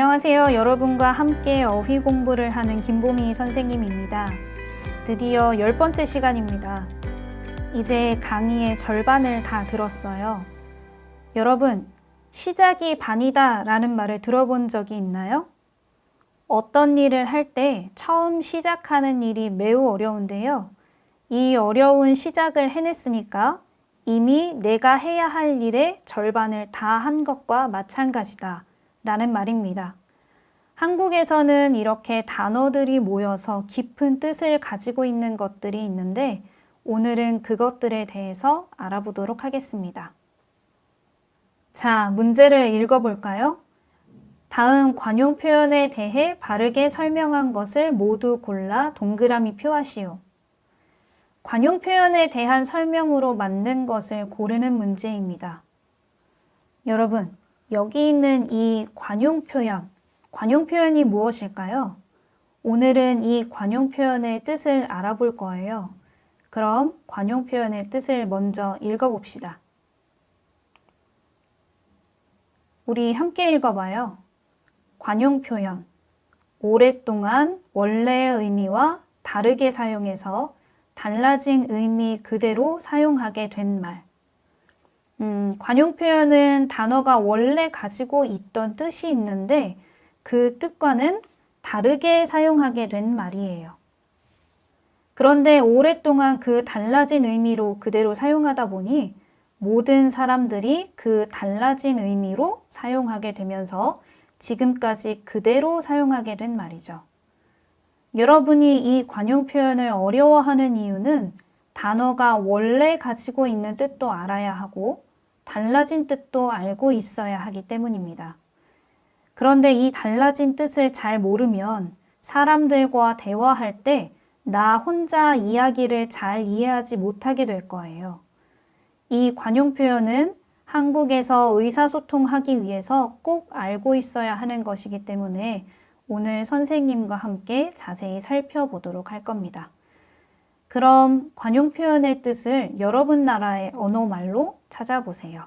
안녕하세요. 여러분과 함께 어휘 공부를 하는 김보미 선생님입니다. 드디어 열 번째 시간입니다. 이제 강의의 절반을 다 들었어요. 여러분, 시작이 반이다 라는 말을 들어본 적이 있나요? 어떤 일을 할 때 처음 시작하는 일이 매우 어려운데요. 이 어려운 시작을 해냈으니까 이미 내가 해야 할 일의 절반을 다 한 것과 마찬가지다. 라는 말입니다. 한국에서는 이렇게 단어들이 모여서 깊은 뜻을 가지고 있는 것들이 있는데 오늘은 그것들에 대해서 알아보도록 하겠습니다. 자, 문제를 읽어볼까요? 다음 관용 표현에 대해 바르게 설명한 것을 모두 골라 동그라미 표하시오. 관용 표현에 대한 설명으로 맞는 것을 고르는 문제입니다. 여러분, 여기 있는 이 관용 표현, 관용 표현이 무엇일까요? 오늘은 이 관용 표현의 뜻을 알아볼 거예요. 그럼 관용 표현의 뜻을 먼저 읽어봅시다. 우리 함께 읽어봐요. 관용 표현. 오랫동안 원래의 의미와 다르게 사용해서 달라진 의미 그대로 사용하게 된 말. 음, 관용 표현은 단어가 원래 가지고 있던 뜻이 있는데 그 뜻과는 다르게 사용하게 된 말이에요. 그런데 오랫동안 그 달라진 의미로 그대로 사용하다 보니 모든 사람들이 그 달라진 의미로 사용하게 되면서 지금까지 그대로 사용하게 된 말이죠. 여러분이 이 관용 표현을 어려워하는 이유는 단어가 원래 가지고 있는 뜻도 알아야 하고 달라진 뜻도 알고 있어야 하기 때문입니다. 그런데 이 달라진 뜻을 잘 모르면 사람들과 대화할 때 나 혼자 이야기를 잘 이해하지 못하게 될 거예요. 이 관용 표현은 한국에서 의사소통하기 위해서 꼭 알고 있어야 하는 것이기 때문에 오늘 선생님과 함께 자세히 살펴보도록 할 겁니다. 그럼 관용 표현의 뜻을 여러분 나라의 언어말로 찾아보세요.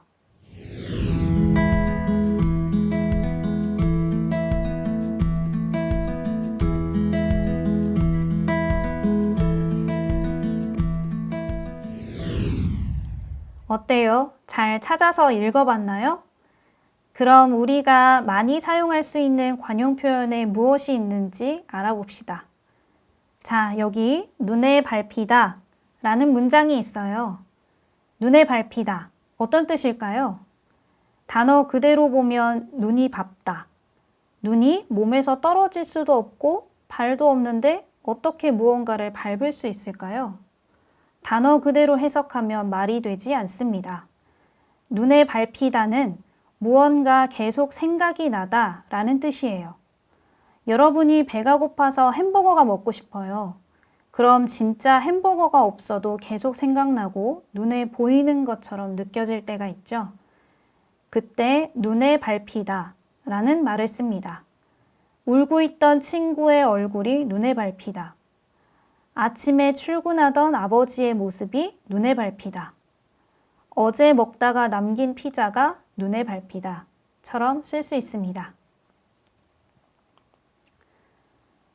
어때요? 잘 찾아서 읽어봤나요? 그럼 우리가 많이 사용할 수 있는 관용 표현에 무엇이 있는지 알아봅시다. 자, 여기 눈에 밟히다 라는 문장이 있어요. 눈에 밟히다. 어떤 뜻일까요? 단어 그대로 보면 눈이 밟다. 눈이 몸에서 떨어질 수도 없고 발도 없는데 어떻게 무언가를 밟을 수 있을까요? 단어 그대로 해석하면 말이 되지 않습니다. 눈에 밟히다는 무언가 계속 생각이 나다 라는 뜻이에요. 여러분이 배가 고파서 햄버거가 먹고 싶어요. 그럼 진짜 햄버거가 없어도 계속 생각나고 눈에 보이는 것처럼 느껴질 때가 있죠. 그때 눈에 밟히다 라는 말을 씁니다. 울고 있던 친구의 얼굴이 눈에 밟히다. 아침에 출근하던 아버지의 모습이 눈에 밟히다. 어제 먹다가 남긴 피자가 눈에 밟히다. 처럼 쓸 수 있습니다.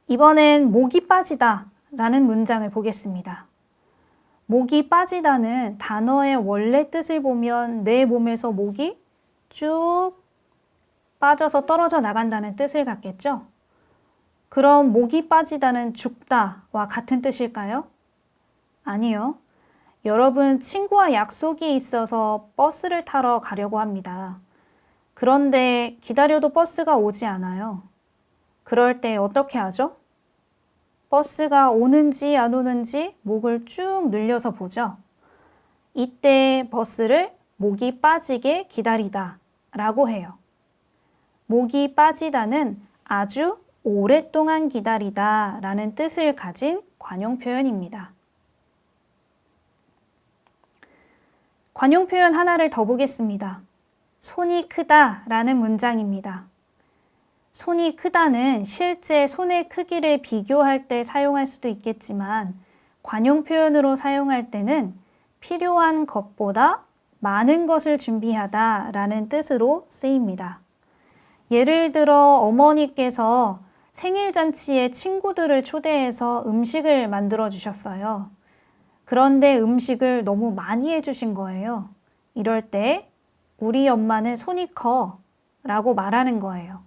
이번엔 목이 빠지다 라는 문장을 보겠습니다. 목이 빠지다는 단어의 원래 뜻을 보면 내 몸에서 목이 쭉 빠져서 떨어져 나간다는 뜻을 갖겠죠? 그럼 목이 빠지다는 죽다와 같은 뜻일까요? 아니요. 여러분 친구와 약속이 있어서 버스를 타러 가려고 합니다. 그런데 기다려도 버스가 오지 않아요. 그럴 때 어떻게 하죠? 버스가 오는지 안 오는지 목을 쭉 늘려서 보죠. 이때 버스를 목이 빠지게 기다리다 라고 해요. 목이 빠지다는 아주 오랫동안 기다리다 라는 뜻을 가진 관용 표현입니다. 관용 표현 하나를 더 보겠습니다. 손이 크다 라는 문장입니다. 손이 크다는 실제 손의 크기를 비교할 때 사용할 수도 있겠지만 관용 표현으로 사용할 때는 필요한 것보다 많은 것을 준비하다 라는 뜻으로 쓰입니다. 예를 들어 어머니께서 생일잔치에 친구들을 초대해서 음식을 만들어 주셨어요. 그런데 음식을 너무 많이 해주신 거예요. 이럴 때 우리 엄마는 손이 커 라고 말하는 거예요.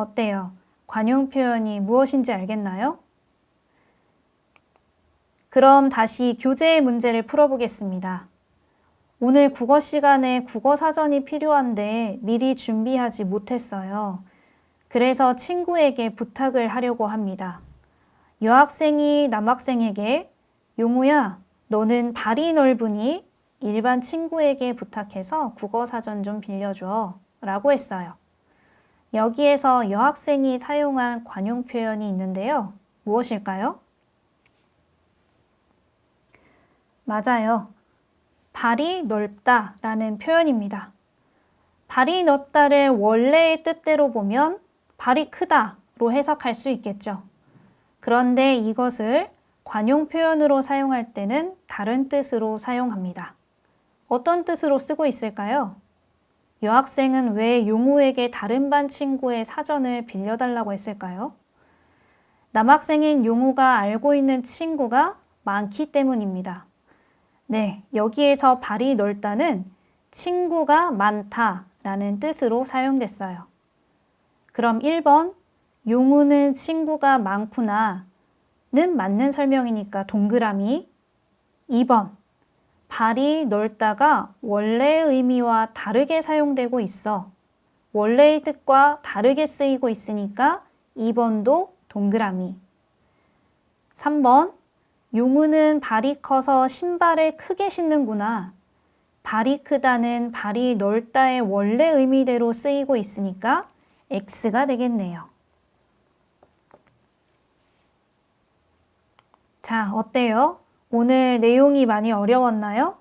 어때요? 관용 표현이 무엇인지 알겠나요? 그럼 다시 교재의 문제를 풀어보겠습니다. 오늘 국어 시간에 국어 사전이 필요한데 미리 준비하지 못했어요. 그래서 친구에게 부탁을 하려고 합니다. 여학생이 남학생에게 용우야, 너는 발이 넓으니 일반 친구에게 부탁해서 국어 사전 좀 빌려줘 라고 했어요. 여기에서 여학생이 사용한 관용 표현이 있는데요. 무엇일까요? 맞아요. 발이 넓다 라는 표현입니다. 발이 넓다를 원래의 뜻대로 보면 발이 크다로 해석할 수 있겠죠. 그런데 이것을 관용 표현으로 사용할 때는 다른 뜻으로 사용합니다. 어떤 뜻으로 쓰고 있을까요? 여학생은 왜 용우에게 다른 반 친구의 사전을 빌려달라고 했을까요? 남학생인 용우가 알고 있는 친구가 많기 때문입니다. 네, 여기에서 발이 넓다는 친구가 많다 라는 뜻으로 사용됐어요. 그럼 1번, 용우는 친구가 많구나 는 맞는 설명이니까 동그라미. 2번, 발이 넓다가 원래의 의미와 다르게 사용되고 있어. 원래의 뜻과 다르게 쓰이고 있으니까 2번도 동그라미. 3번, 용우는 발이 커서 신발을 크게 신는구나. 발이 크다는 발이 넓다의 원래 의미대로 쓰이고 있으니까 X가 되겠네요. 자, 어때요? 오늘 내용이 많이 어려웠나요?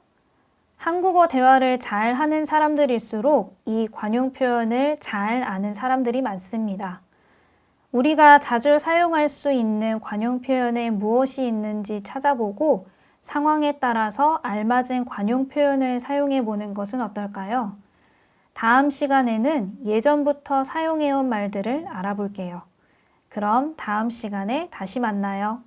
한국어 대화를 잘 하는 사람들일수록 이 관용 표현을 잘 아는 사람들이 많습니다. 우리가 자주 사용할 수 있는 관용 표현에 무엇이 있는지 찾아보고 상황에 따라서 알맞은 관용 표현을 사용해 보는 것은 어떨까요? 다음 시간에는 예전부터 사용해온 말들을 알아볼게요. 그럼 다음 시간에 다시 만나요.